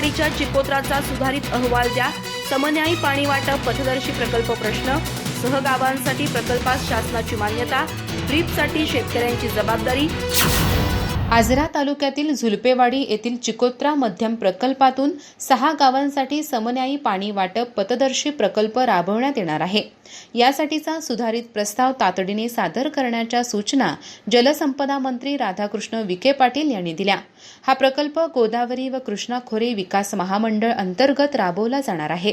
झुलपेवाडीच्या चिकोत्राचा सुधारित अहवाल द्या. समन्यायी पाणी वाटप पथदर्शी प्रकल्प प्रश्न सहगावांसाठी प्रकल्पास शासनाची मान्यता ड्रीपसाठी शेतकऱ्यांची जबाबदारी. आजरा तालुक्यातील झुलपेवाडी येथील चिकोत्रा मध्यम प्रकल्पातून सहा गावांसाठी समन्यायी पाणी वाटप पथदर्शी प्रकल्प राबवण्यात येणार आहे. यासाठीचा सुधारित प्रस्ताव तातडीने सादर करण्याच्या सूचना जलसंपदा मंत्री राधाकृष्ण विखे पाटील यांनी दिल्या. हा प्रकल्प गोदावरी व कृष्णा खोरे विकास महामंडळ अंतर्गत राबवला जाणार आहे.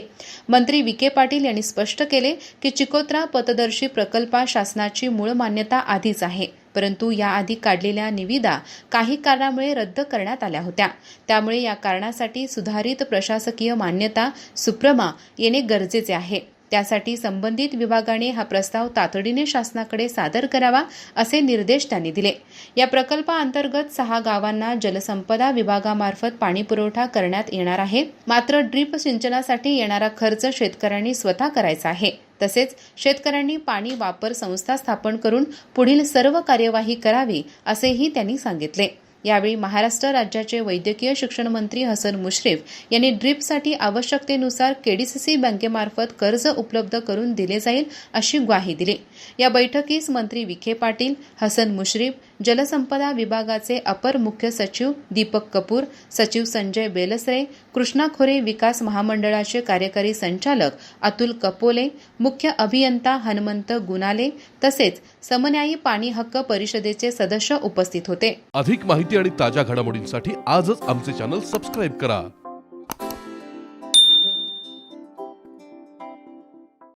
मंत्री विखे पाटील यांनी स्पष्ट केले की चिकोत्रा पथदर्शी प्रकल्पा शासनाची मूळ मान्यता आधीच आहे. परंतु याआधी काढलेल्या निविदा काही कारणामुळे रद्द करण्यात आल्या होत्या. त्यामुळे या कारणासाठी सुधारित प्रशासकीय मान्यता सुप्रमा येणे गरजेचे आहे. त्यासाठी संबंधित विभागाने हा प्रस्ताव तातडीने शासनाकडे सादर करावा असे निर्देश त्यांनी दिले. या प्रकल्पाअंतर्गत सहा गावांना जलसंपदा विभागामार्फत पाणी पुरवठा करण्यात येणार आहे. मात्र ड्रीप सिंचनासाठी येणारा खर्च शेतकऱ्यांनी स्वतः करायचा आहे. तसेच शेतकऱ्यांनी पाणी वापर संस्था स्थापन करून पुढील सर्व कार्यवाही करावी असेही त्यांनी सांगितले. यावेळी महाराष्ट्र राज्याचे वैद्यकीय शिक्षण मंत्री हसन मुश्रीफ यांनी ड्रीपसाठी आवश्यकतेनुसार केडीसीसी बँकेमार्फत कर्ज उपलब्ध करून दिले जाईल अशी ग्वाही दिली. या बैठकीस मंत्री विखे पाटील हसन मुश्रीफ जलसंपदा विभागाचे अपर मुख्य सचिव दीपक कपूर सचिव संजय बेलसरे कृष्णा खोरे विकास महामंडळाचे कार्यकारी संचालक अतुल कपोले मुख्य अभियंता हनुमंत गुनाले तसेच समन्यायी पाणी हक्क परिषदेचे सदस्य उपस्थित होते. अधिक माहिती आणि ताज्या घडामोडींसाठी आजच आमचे चॅनल सबस्क्राईब करा.